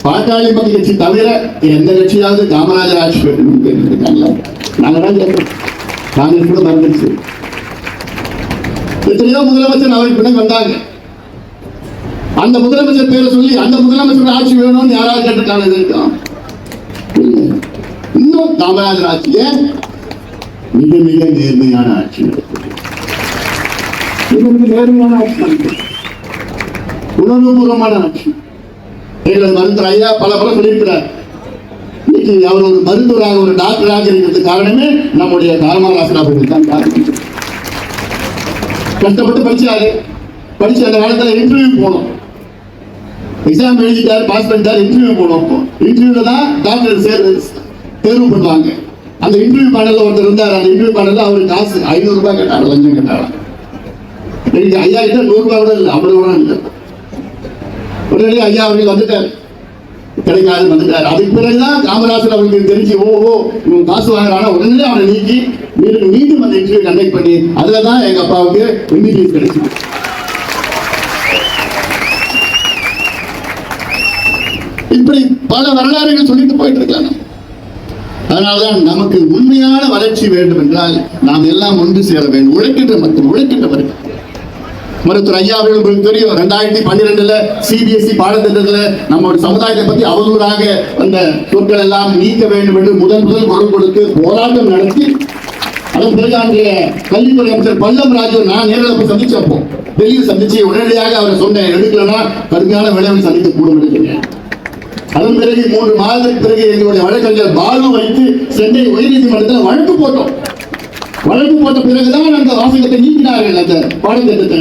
பாட்டாளி மக்கள் கட்சி தவிர எந்த கட்சியாவது காமராஜர் ஆட்சி வேணும்னு கேட்டுருக்காங்களா நாங்க தான் காங்கிரஸ் கூட மறந்துச்சு எத்தனையோ முதலமைச்சர் அவருக்கு பின்ன வந்தாங்க அந்த முதலமைச்சர் பேரை சொல்லி அந்த முதலமைச்சர் ஆட்சி வேணும்னு யாராவது கேட்டிருக்காங்க இது இருக்கும் இன்னும் காமராஜர் ஆட்சி ஏன் மிக மிக நேர்மையான ஆட்சி மிக மிக நேர்மையான ஆட்சி உணர்வுபூர்வமான ஆட்சி எங்களது மருத்துவர் ஐயா பல பல சொல்லியிருக்கிறார். இன்னைக்கு அவர் ஒரு மருத்துவராக ஒரு டாக்டராக இருக்கிறது காரணமே நம்முடைய காமராசன் அவர்கள் தான் காரணம். கஷ்டப்பட்டு படிச்சாரு. படிச்சு அந்த காலத்தில் இன்டர்வியூ போனோம். எக்ஸாம் எழுதிட்டார் பாஸ் பண்ணிட்டார் இன்டர்வியூ போனோம். இன்டர்வியூல தான் டாக்டர் சேர் தேர்வு பண்ணுவாங்க. அந்த இன்டர்வியூ பேனல்ல ஒருத்தர் இருந்தார். அந்த இன்டர்வியூ பேனல்ல அவருக்கு காசு ஐநூறு ரூபாய் கேட்டாரு லஞ்சம் கேட்டாரு. இன்னைக்கு ஐயா கிட்ட நூறு ரூபாய் கூட இல்லை ஐம்பது ரூபாய் இல்லை. உடனே ஐயா அவர்கள் வந்துட்டார். கிடைக்காது வந்துட்டார். அதுக்கு பிறகுதான் காமராசர் அவர்களுக்கு தெரிஞ்சு ஓ ஓ இவன் காசு வாங்குறானா உடனே அவனை நீக்கி மீண்டும் மீண்டும் அந்த இன்டர்வியூ கண்டக்ட் பண்ணி அதுல தான் எங்க அப்பாவுக்கு எம்பிபிஎஸ் கிடைச்சது. இப்படி பல வரலாறுகள் சொல்லிட்டு போயிட்டு இருக்காங்க அதனால்தான் நமக்கு உண்மையான வளர்ச்சி வேண்டும் என்றால் நாம் எல்லாம் ஒன்று சேர வேண்டும். உழைக்கின்ற மக்கள் உழைக்கின்றவர்கள். மருத்துவர் ஐயா அவர்கள் உங்களுக்கு தெரியும் ரெண்டாயிரத்தி பன்னிரெண்டுல சிபிஎஸ்இ பாடத்திட்டத்துல நம்மளோட சமுதாயத்தை பத்தி அவதூறாக அந்த சொற்கள் எல்லாம் நீக்க வேண்டும் என்று முதல் முதல் குரல் கொடுத்து போராட்டம் நடத்தி அதன் பிறகு அன்றைய கல்வித்துறை அமைச்சர் பல்லம் ராஜு நான் நேரில் போய் சந்திச்சப்போ டெல்லியில் சந்திச்சு உடனடியாக அவரை சொன்னேன் எடுக்கலன்னா கடுமையான விளைவை சந்திக்க கூடும் நினைக்கிறேன் அதன் பிறகு மூன்று மாதத்துக்கு பிறகு எங்களுடைய வழக்கறிஞர் பாலு வைத்து சென்னை உயர்நீதிமன்றத்தில் வழக்கு போட்டோம். வழக்கு போட்ட பிறகுதான் அந்த வாசகத்தை நீக்கினார்கள் அந்த பாடத்திட்டத்தை